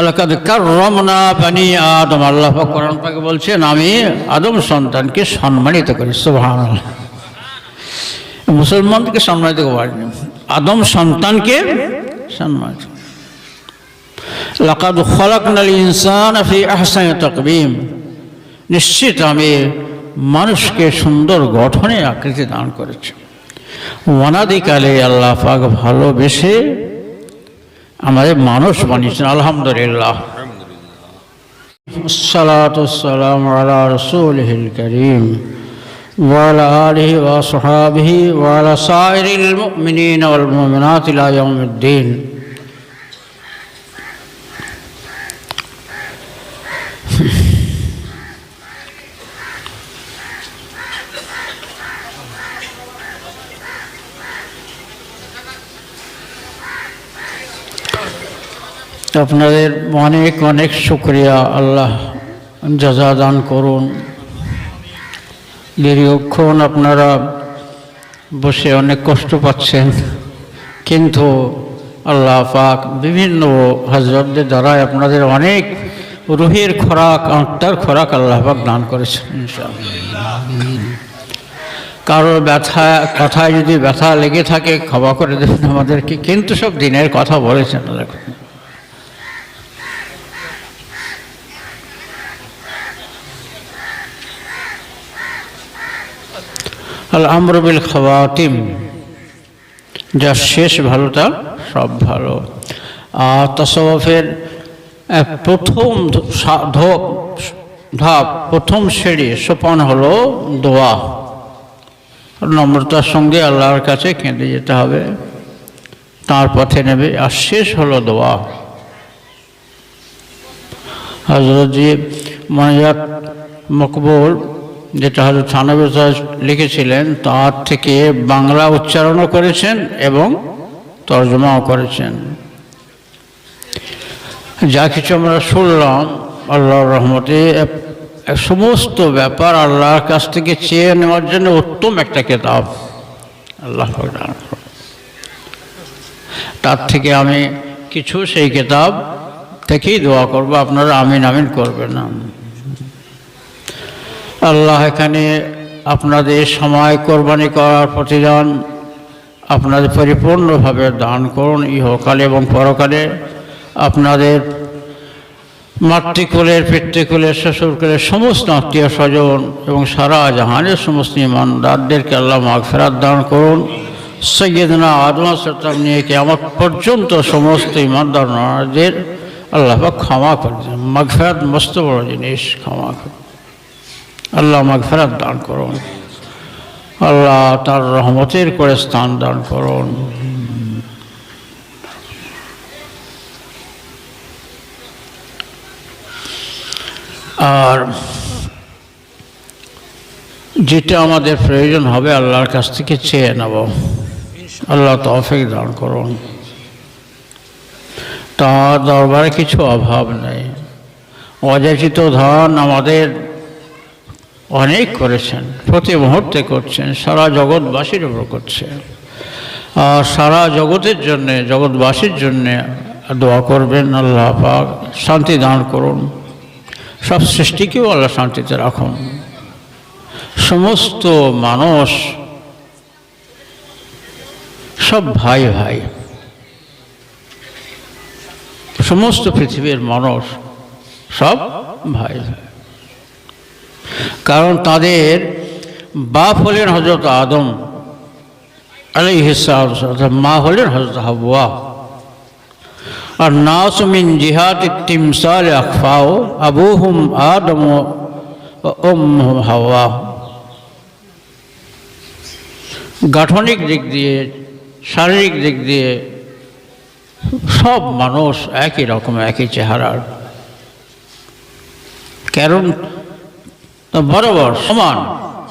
আলাকাদ কাররমনা বানি আদম আল্লাহ কোরআন পাকে বলছেন, আমি আদম সন্তানকে সম্মানিত করি, সুবহানাল্লাহ। মুসলমানকে সম্মানিত করেন আদম সন্তানকে সম্মানিত লাকাদ খলাকনাল ইনসান ফি আহসানি তাকবীম। নিশ্চিত আমি মানুষকে সুন্দর গঠনে আকৃতি দান করেছি। অনাদিকালে আল্লাহ পাক ভালোবেসে আমাদের মানুষ বানিয়েছেন আলহামদুলিল্লাহ الصلاة والسلام على رسوله الكريم وعلى آله وصحابه وعلى سائر المؤمنين والمؤمنات إلى يوم الدين আপনাদের অনেক অনেক শুক্রিয়া, আল্লাহ যাজা দান করুন দীর্ঘক্ষণ আপনারা বসে অনেক কষ্ট পাচ্ছেন, কিন্তু আল্লাহ পাক বিভিন্ন হজরতদের দ্বারাই আপনাদের অনেক রুহের খোরাক, আত্মার খোরাক আল্লাহ পাক দান করেছেন। কারোর ব্যথা, কথায় যদি ব্যথা লেগে থাকে, ক্ষমা করে দেবেন আমাদেরকে, কিন্তু সব দিনের কথা বলেছেন আল্লাহ আল আমরবিল খাওয়াতিম যার শেষ ভালো তার সব ভালো। আর তসওয়ফের প্রথম ধপ, ধাপ, প্রথম সিঁড়ি সোপান হলো দোয়া। নম্রতার সঙ্গে আল্লাহর কাছে কেঁদে যেতে হবে, তার পথে নেবে, আর শেষ হলো দোয়া। হজরতজি মনাজাত মকবুল যেটা হজরত থানবী লিখেছিলেন, তার থেকে বাংলা উচ্চারণও করেছেন এবং তর্জমাও করেছেন। যা কিছু আমরা শুনলাম, আল্লাহর রহমতে সমস্ত ব্যাপার আল্লাহর কাছ থেকে চেয়ে নেওয়ার জন্য উত্তম একটা কেতাব। আল্লাহ। তার থেকে আমি কিছু সেই কেতাব থেকেই দোয়া করব, আপনারা আমিন আমিন করবেন। না আল্লাহ এখানে আপনাদের সময় কোরবানি করার প্রতিদান আপনাদের পরিপূর্ণভাবে দান করুন ইহকালে এবং পরকালে। আপনাদের মাতৃকুলের, পিতৃকুলের, শ্বশুরকুলের সমস্ত আত্মীয় স্বজন এবং সারা জাহানের সমস্ত ইমানদারদেরকে আল্লাহ মাগফেরাত দান করুন। সৈয়দনা আদম সত্তাম নিয়ে কি আমার পর্যন্ত সমস্ত ইমানদার ইমানদারদের আল্লাহ ক্ষমা করে দেন। মাগফেরাত মস্ত বড় জিনিস, ক্ষমা করে আল্লাহ মাগফেরাত দান করুন। আল্লাহ তার রহমতের করে স্থান দান করুন। আর যেটা আমাদের প্রয়োজন হবে আল্লাহর কাছ থেকে চেয়ে নেব। আল্লাহ তৌফিক দান করুন। তার দরবারে কিছু অভাব নেই। অযাচিত ধন আমাদের অনেক করেছেন, প্রতি মুহূর্তে করছেন, সারা জগৎবাসীর উপর করছে। আর সারা জগতের জন্যে, জগৎবাসীর জন্যে দোয়া করবেন, আল্লাহ পাক শান্তি দান করুন। সব সৃষ্টিকেও আল্লাহ শান্তিতে রাখুন। সমস্ত মানুষ, সব ভাই ভাই, সমস্ত পৃথিবীর মানুষ সব ভাই ভাই। কারণ তাদের বাপ হলেন হজরত আদম আলাই হিসাব মা হলেন হজরত হাবুয়া আর নাসমিন জিহাদ তিমসাল আকফাও আবু হুম আদম ওম হাওয়া। গাঠনিক দিক দিয়ে, শারীরিক দিক দিয়ে সব মানুষ একই রকম, একই চেহারার। কারণ বরাবর সমান,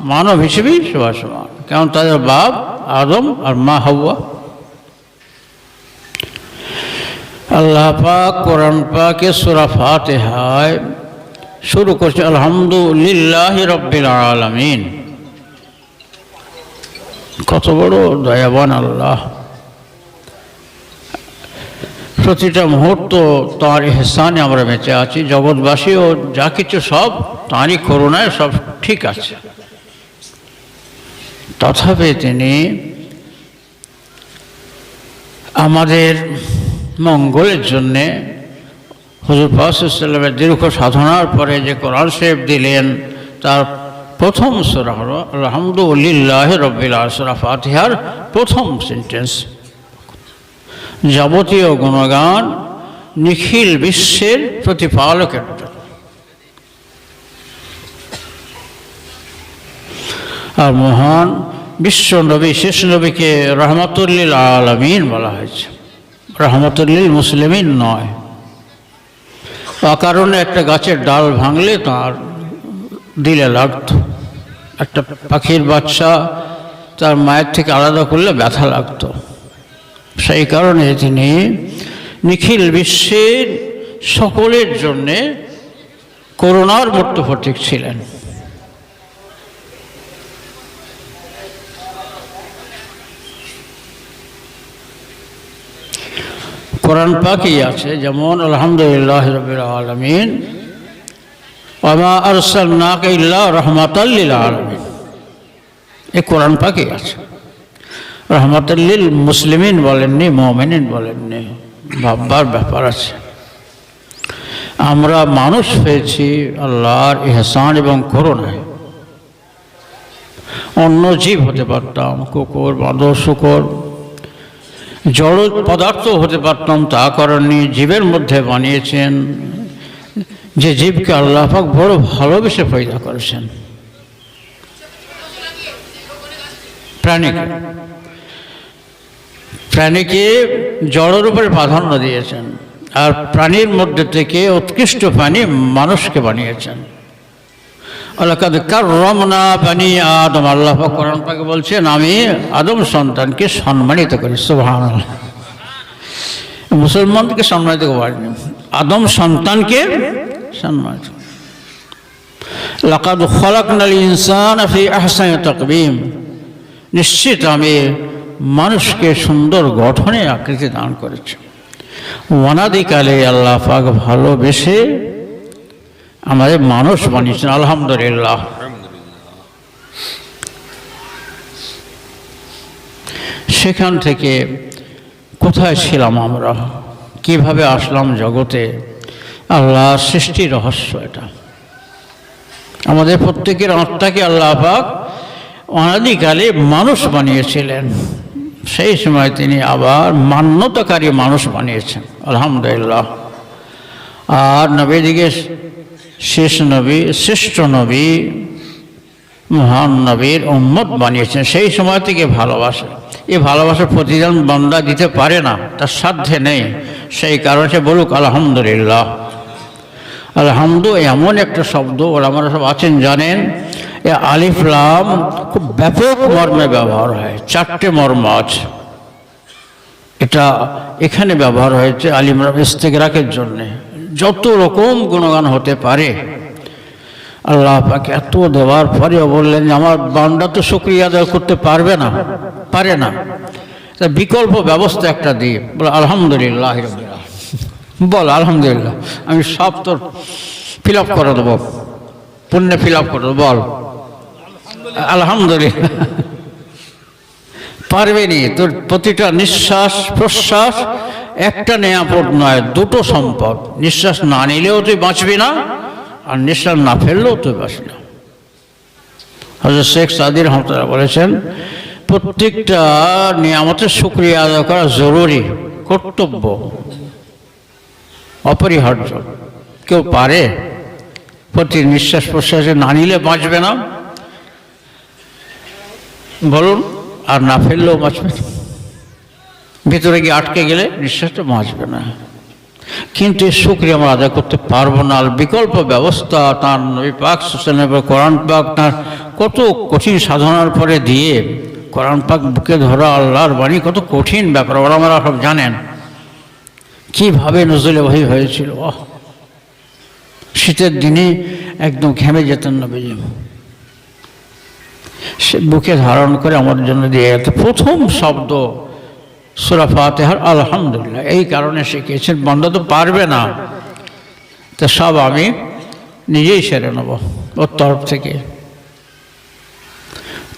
মানব হিসেবেই সবার সমান। কারণ তাদের বাপ আদম আর মা হাওয়া। আল্লাহ পাক কোরআন পাকে সুরা ফাতেহায় শুরু করছে, আলহামদুলিল্লাহ রব্বিল আলামিন। কত বড় দয়াবান আল্লাহ। প্রতিটা মুহূর্ত তাঁর এহসানে আমরা বেঁচে আছি। জগৎবাসী ও যা কিছু সব তাঁরই করুণায় সব ঠিক আছে। তথাপি তিনি আমাদের মঙ্গলের জন্যে হজুর ফাসুসাল্লামের দীর্ঘ সাধনার পরে যে কোরআন শেফ দিলেন, তার প্রথম সুরা হল আলহামদুলিল্লাহ আসরা ফাতিহার প্রথম সেন্টেন্স যাবতীয় গুণগান নিখিল বিশ্বের প্রতিপালকের আর মহান বিশ্ব নবী, শেষ নবীকে রহমতুল্লিল আলমিন বলা হয়েছে। রহমতুল্লিল মুসলিমিন নয়। অকারণে একটা গাছের ডাল ভাঙলে তার দিলে লাগত। একটা পাখির বাচ্চা তার মায়ের থেকে আলাদা করলে ব্যথা লাগতো। সেই কারণে তিনি নিখিল বিশ্বের সকলের জন্যে করোনার মূর্ত প্রতীক ছিলেন। কোরআন পাকই আছে, যেমন, আলহামদুলিল্লাহ রবিল আলমিন আমা ইল্লা রহমাতাল্লিল আলমিন। এই কোরআন পাকই আছে। রহমতুল্লিল মুসলিমিন বলেননি, মোমেনিন বলেননি। ভাববার ব্যাপার আছে। আমরা মানুষ পেয়েছি আল্লাহর ইহসান এবং করুণায়। অন্য জীব হতে পারতাম, কুকুর, বাঁদর, শুকর, জড় পদার্থ হতে পারতাম, তা করেননি। জীবের মধ্যে বানিয়েছেন, যে জীবকে আল্লাহ পাক বড় ভালোবেসে পয়দা করেছেন। প্রাণীকে প্রাণীকে জড়ের উপরে প্রাধান্য দিয়েছেন আর প্রাণীর মধ্যে থেকে উৎকৃষ্ট প্রাণী মানুষকে বানিয়েছেন। আল্লাহ কার রমনা পানি আদম, আল্লাহ কোরআন পাকে বলছেন, আমি আদম সন্তানকে সম্মানিত করি। সুবহান মুসলমানকে সম্মানিত করেনি আদম সন্তানকে সম্মানিত লাকাদ খলাকনাল ইনসান ফি আহসানি তাকবীম। নিশ্চিত আমি মানুষকে সুন্দর গঠনে আকৃতি দান করেছে। অনাদিকালে আল্লাহ পাক ভালোবেসে আমাদের মানুষ বানিয়েছেন, আলহামদুলিল্লাহ। সেখান থেকে কোথায় ছিলাম আমরা? কীভাবে আসলাম জগতে? আল্লাহ সৃষ্টি রহস্য এটা। আমাদের প্রত্যেকের আত্মাকে আল্লাহ পাক অনাদিকালে মানুষ বানিয়েছিলেন। সেই সময় তিনি আবার মান্যতাকারী মানুষ বানিয়েছেন। আলহামদুলিল্লাহ। আর নবীদিকে শেষ নবী, শ্রেষ্ঠ নবী, মহান নবীর উম্মত বানিয়েছেন। সেই সময় থেকে ভালোবাসা। এই ভালোবাসার প্রতিদান বান্দা দিতে পারে না, তার সাধ্যে নেই। সেই কারণে সে বলুক, আলহামদুলিল্লাহ। আলহামদু, এমন একটা শব্দ ওরা আমরা সব আছেন, জানেন এ আলিফলাম খুব ব্যাপক মর্মে ব্যবহার হয়, চারটে মর্ম আছে। এটা এখানে ব্যবহার হয়েছে আলিমরাম ইস্তেগরাকের জন্যে। যত রকম গুণগান হতে পারে, আল্লাহ পাকে এত দেওয়ার পরেও বললেন যে আমার বান্দা তো শুক্রিয়া আদায় করতে পারবে না, পারে না। বিকল্প ব্যবস্থা একটা দিয়ে, বলে, আলহামদুলিল্লাহ বল, আলহামদুলিল্লাহ, আমি সব তোর ফিল আপ করে দেবো, পুণ্যে ফিল আপ করে দেবো, বল। আলহামদুলিল্লাহ। পারবেনি, তোর প্রতিটা নিঃশ্বাস প্রশ্বাস, একটা নেয়াপদ নয়, দুটো সম্পদ। নিঃশ্বাস না নিলেও তুই বাঁচবি না, আর নিঃশ্বাস না ফেললেও তুই বাঁচবি না। হজরত শেখ সাদির রহমতুল্লাহ বলেছেন, প্রত্যেকটা নিয়ামতের সুক্রিয়া আদায় করা জরুরি, কর্তব্য, অপরিহার্য। কেউ পারে, প্রতি নিঃশ্বাস প্রশ্বাসে না নিলে বাঁচবে না বলুন, আর না ফেললেও বাঁচবে। ভিতরে গিয়ে আটকে গেলে নিঃশ্বাসটা বাঁচবে না। কিন্তু এই শুক্রিয়া আমরা আদায় করতে পারব না। আর বিকল্প ব্যবস্থা তার নবী পাক সুসেনের কোরআন পাক তার কত কঠিন সাধনার পরে দিয়ে কোরআন পাক বুকে ধরা আল্লাহর বাণী, কত কঠিন ব্যাপার ওরা আমরা সব জানেন। কীভাবে নজরুলে বহি হয়েছিল? ওহ শীতের দিনে একদম ঘেমে যেতেন নবীজি। সে বুকে ধারণ করে আমার জন্য দিয়ে গেছে প্রথম শব্দ সুরা ফাতেহার, আলহামদুলিল্লাহ। এই কারণে শিখিয়েছেন বন্ধ তো পারবে না। তো সব আমি নিজেই সেরে নেব ওর তরফ থেকে।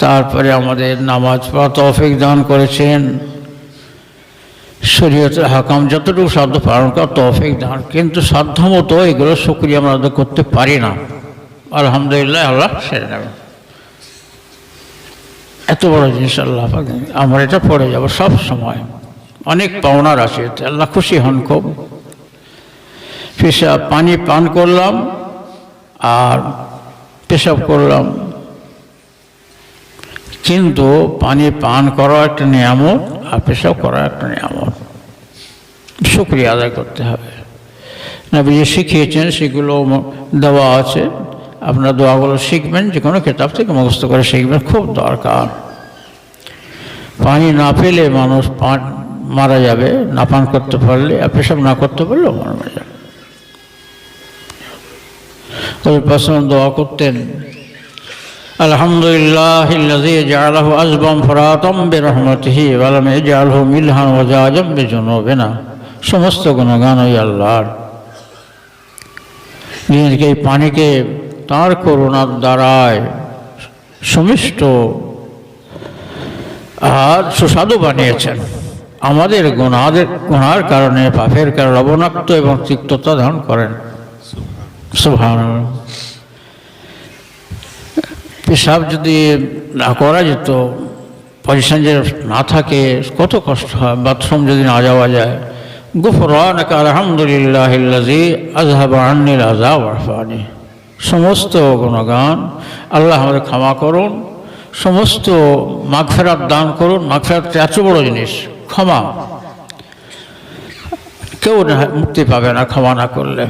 তারপরে আমাদের নামাজ পড়া তৌফিক দান করেছেন। শরীয়তের হাকাম যতটুকু সাধ্য পালন করা তৌফিক দান, কিন্তু সাধ্যমতো এগুলো শুক্রিয়া আমরা করতে পারি না। আলহামদুলিল্লাহ, আল্লাহ সেরে নেবেন। এত বড় জিনিস আল্লাহ আমরা এটা পড়ে যাব সব সময়। অনেক পাওনার আছে, এতে আল্লাহ খুশি হন খুব। পেশাব পানি পান করলাম, আর পেশাব করলাম। কিন্তু পানি পান করা একটা নিয়ামত, আর পেশাব করা একটা নিয়ামত। শুক্রিয়া আদায় করতে হবে। নবীজি শিখিয়েছেন, সেগুলো দেওয়া আছে। আপনার দোয়াগুলো শিখবেন, যে কোনো কেতাব থেকে মুখস্থ করে শিখবেন, খুব দরকার। পানি না পেলে মানুষ পান মারা যাবে, না পান করতে পারলে, আর পেশাব না করতে পারলেও মারা যাবে। তবে প্রশ্ন দোয়া করতেন, আলহামদুলিল্লাহ জালাহ আজবম ফরাতম বেরহমতিহি আলম জালহ মিলহান ওজাজম বেজনবেনা। সমস্ত গুণগান ওই আল্লাহর। নিজেকে এই পানিকে তার করুণার দ্বারায় সুমিষ্ট আর সুস্বাদু বানিয়েছেন। আমাদের গুণাদের গুণার কারণে, পাপের কারণে লবণাক্ত এবং তিক্ততা ধারণ করেন। পেশাব যদি না করা যেত, পজিশন যে না থাকে, কত কষ্ট হয়। বাথরুম যদি না যাওয়া যায়, গুফরানক আলহামদুলিল্লাহ আজহাব আন্নিল আজাব আরফানি সমস্ত গুণগান আল্লাহ আমাদের ক্ষমা করুন, সমস্ত মাগফেরাত দান করুন। মাগফেরাত এত বড় জিনিস, ক্ষমা। কেউ না- মুক্তি পাবে না ক্ষমা না করলে।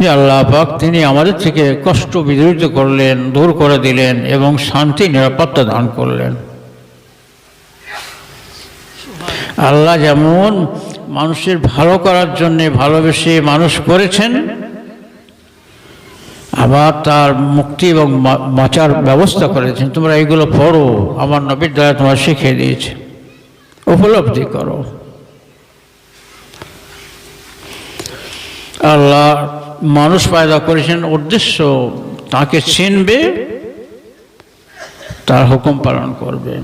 যে আল্লাহ পাক তিনি আমাদের থেকে কষ্ট বিদরিত করলেন, দূর করে দিলেন এবং শান্তি, নিরাপত্তা দান করলেন। আল্লাহ যেমন মানুষের ভালো করার জন্যে ভালোবেসে মানুষ করেছেন, আবার তার মুক্তি এবং বাঁচার ব্যবস্থা করেছেন। তোমরা এইগুলো পড়ো, আমার নবীর দ্বারা তোমরা শিখিয়ে দিয়েছে। উপলব্ধি করো। আল্লাহ মানুষ পায়দা করেছেন, উদ্দেশ্য তাকে চিনবে, তার হুকুম পালন করবে।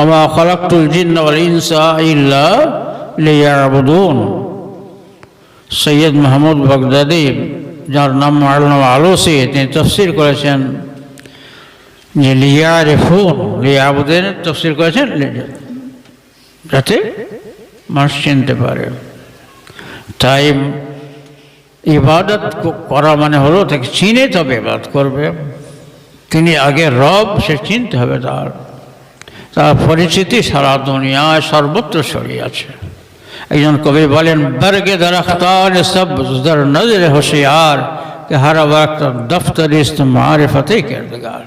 আমা খলাকুল জিন্ন ইনসা ইল্লা লিয়াবুদুন। সৈয়দ মাহমুদ বাগদাদি, যার নাম আল্লাহ আলোসি তিনি তফসির করেছেন যে লিয়া রেফুন লিয়াবুদ্দিন তফসির করেছেন, যাতে মানুষ চিনতে পারে। তাই ইবাদত করা মানে হলো তাকে চিনে তবে ইবাদত করবে। তিনি আগে রব, সে চিনতে হবে তার। তার পরিচিতি সারা দুনিয়ায় সর্বত্র ছড়িয়ে আছে। একজন কবি বলেন, বর্গে দরখতান সব দর নজরে হুশিয়ার, কে হর وقت দফতর است মারিফতে کردگار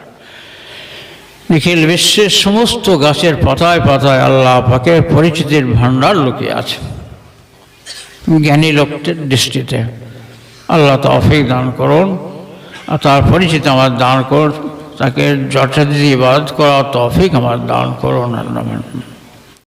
নিখিল বিশ্বের সমস্ত গাছের পাতায় পাতায় আল্লাহ পাকের পরিচিতির ভাণ্ডার লুকিয়ে আছে। জ্ঞানী লোকটির দৃষ্টিতে আল্লাহ তফিক দান করুন, আর তার পরিচিত আমার দান করুন, তাকে যথাযথ করা তফিক আমার দান করুন, আল্লাহ